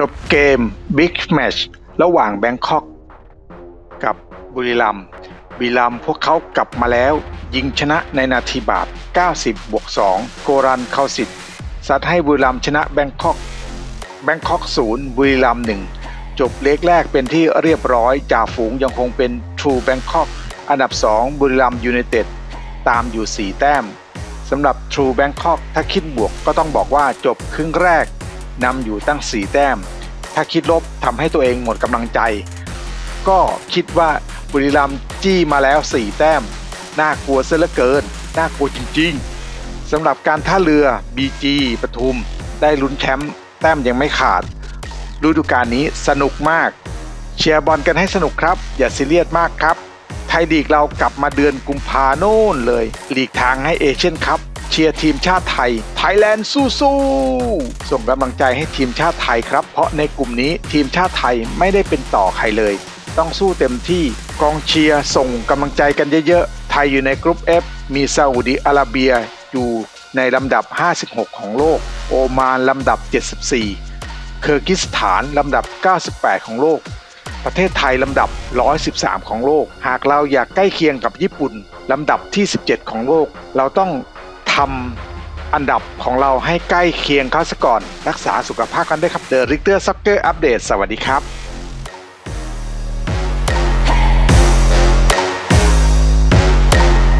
จบเกมบิ๊กแมชระหว่างแบงคอกกับบุรีรัมบุรีรัมพวกเขากลับมาแล้ว ยิงชนะในนาทีบาท 90 บวก 2 โกรันเข้าสิทธิ์ซัดให้บุรีรัมชนะแบงคอกแบงคอกศูนย์บุรีรัมย์หนึ่งจบเลกแรกเป็นที่เรียบร้อยจ่าฝูงยังคงเป็น True Bangkok อันดับ 2 บุรีรัมย์ยูไนเต็ดตามอยู่ 4 แต้มสำหรับ True Bangkok ถ้าคิดบวกก็ต้องบอกว่าจบครึ่งแรก นำอยู่ตั้ง 4 แต้ม ถ้าคิดลบทำให้ตัวเองหมดกำลังใจ ก็คิดว่าบุรีรัมย์จี้มาแล้ว 4 แต้ม น่ากลัวเสียเหลือเกิน น่ากลัวจริงๆสำหรับการท่าเรือ BG ปทุม ได้ลุ้นแชมป์แต้มยังไม่ขาดฤดูกาลนี้สนุกมาก เชียร์บอลกันให้สนุกครับ อย่าซีเรียสมากครับ ไทยลีกเรากลับมาเดือนกุมภาโน่นเลย หลีกทางให้เอเชียนคัพ เชียร์ทีมชาติไทย ไทยแลนด์สู้ๆส่งกำลังใจให้ทีมชาติไทยครับ เพราะในกลุ่มนี้ทีมชาติไทยไม่ได้เป็นต่อใครเลย ต้องสู้เต็มที่กองเชียร์ส่งกำลังใจกันเยอะๆ ไทยอยู่ในกรุ๊ป F มีซาอุดิอาระเบียอยู่ในลำดับ 56 ของโลก โอมานลำดับ 74 เคอร์กิสถานลำดับ 98 ของโลก ประเทศไทยลำดับ 113 ของโลก หากเราอยากใกล้เคียงกับญี่ปุ่นลำดับที่ 17 ของโลก เราต้อง ทำอันดับของเราให้ใกล้เคียงเขาซะก่อน รักษาสุขภาพกันด้วยครับเดอะริกเตอร์ซ็อกเกอร์อัปเดตสวัสดีครับ